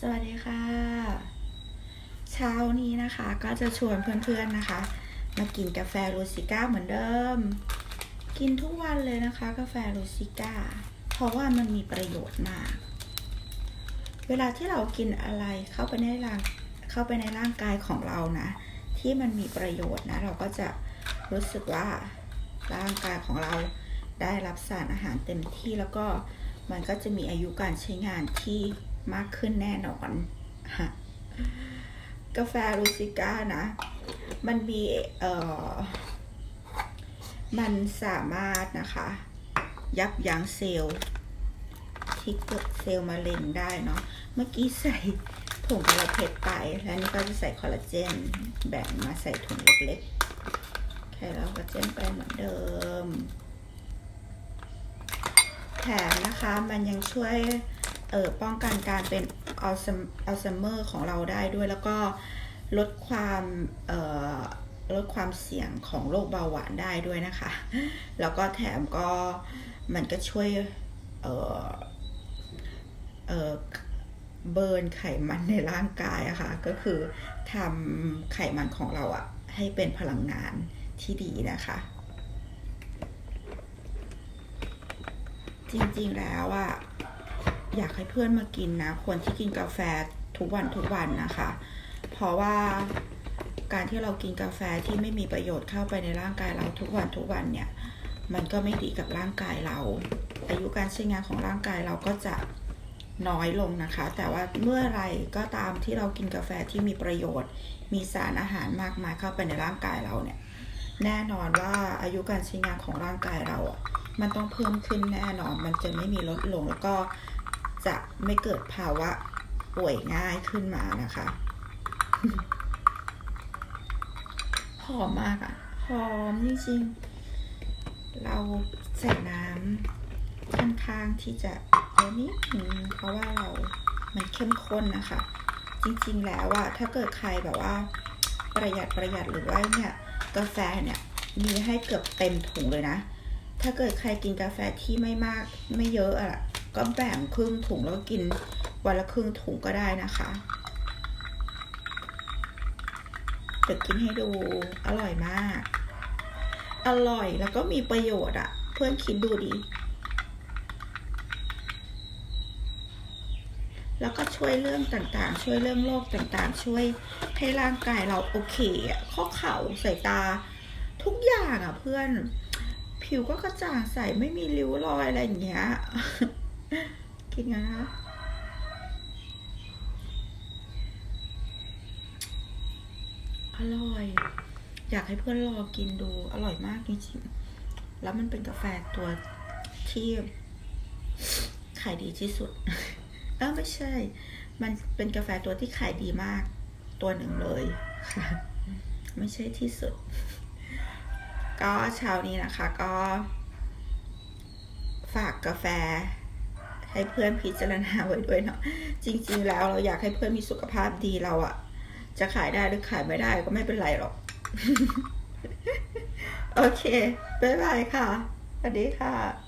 สวัสดีค่ะ เช้านี้นะคะก็จะชวนเพื่อนๆนะคะ มากินกาแฟโรซิก้าเหมือนเดิม กินทุกวันเลยนะคะ กาแฟโรซิก้า เพราะว่ามันมีประโยชน์มาก เวลาที่เรากินอะไรเข้าไปในร่างเข้าไปในร่างกายของเรานะ ที่มันมีประโยชน์นะ เราก็จะรู้สึกว่าร่างกายของเราได้รับสารอาหารเต็มที่แล้วก็มันก็จะมีอายุการใช้งานที่ มากขึ้นแน่นอนฮะกาแฟรูซิก้านะ มันมีเอ่อ มันสามารถนะคะ ยับยั้งเซลล์ที่เกิดเซลล์มะเร็งได้เนาะ เมื่อกี้ใส่ถุงคอลลาเพชไป แล้วนี่ก็จะใส่คอลลาเจนแบ่งมาใส่ถุงเล็กๆแค่แล้วคอลลาเจนไปเหมือนเดิม แถมนะคะมันยังช่วย ออป้องกันการเป็นอัลไซอัลซเมอร์ของเราได้ด้วย แล้วก็ลดความเอ่อลดความเสี่ยงของโรคเบาหวานได้ด้วยนะคะ แล้วก็แถมก็มันก็ช่วยเออเออเบิร์นไขมันในร่างกายอะค่ะ ก็คือทำไขมันของเราอะให้เป็นพลังงานที่ดีนะคะ จริงๆแล้วอะ อยากให้เพื่อนมากินนะ คนที่กินกาแฟทุกวันทุกวันนะคะ เพราะว่าการที่เรากินกาแฟที่ไม่มีประโยชน์เข้าไปในร่างกายเราทุกวันทุกวันเนี่ย มันก็ไม่ดีกับร่างกายเรา อายุการใช้งานของร่างกายเราก็จะน้อยลงนะคะ แต่ว่าเมื่อไรก็ตามที่เรากินกาแฟที่มีประโยชน์ มีสารอาหารมากมายเข้าไปในร่างกายเราเนี่ย แน่นอนว่าอายุการใช้งานของร่างกายเราอะ มันต้องเพิ่มขึ้นแน่นอน มันจะไม่มีลดลงแล้วก็ จะไม่เกิดภาวะป่วยง่ายขึ้นมานะคะ หอมมากอะ่ะหอมจริงๆเราใส่น้ำค่อนข้างที่จะเยอะนิดนึงเพราะว่าเรามันเข้มข้นนะคะ จริงๆแล้วอะถ้าเกิดใครแบบว่า ประหยัดประหยัดหรือว่าเนี่ยกาแฟเนี่ยมีให้เกือบเต็มถุงเลยนะ ถ้าเกิดใครกินกาแฟที่ไม่มากไม่เยอะอะ ก็แบ่งครึ่งถุงแล้วก็กินวันละครึ่งถุงก็ได้นะคะเดี๋ยวกินให้ดูอร่อยมาก อร่อยแล้วก็มีประโยชน์อะเพื่อนคิดดูดิแล้วก็ช่วยเรื่องต่างๆ ช่วยเรื่องโรคต่างๆ ช่วยให้ร่างกายเราโอเคอะข้อเข่าสายตา ทุกอย่างอะเพื่อน ผิวก็กระจ่างใสไม่มีริ้วรอยอะไรอย่างเงี้ย กินกันนะคะอร่อย อยากให้เพื่อนลองกินดู อร่อยมากจริงๆแล้วมันเป็นกาแฟตัวที่ขายดีที่สุด เออไม่ใช่ มันเป็นกาแฟตัวที่ขายดีมาก ตัวหนึ่งเลยค่ะไม่ใช่ที่สุด ก็เช้านี้นะคะ ก็ ฝากกาแฟ ให้เพื่อนพิจารณาไว้ด้วยเนาะจริง ๆ แล้วเราอยากให้เพื่อนมีสุขภาพดีเราอะจะขายได้หรือขายไม่ได้ก็ไม่เป็นไรหรอก โอเค บ๊ายบายค่ะสวัสดีค่ะ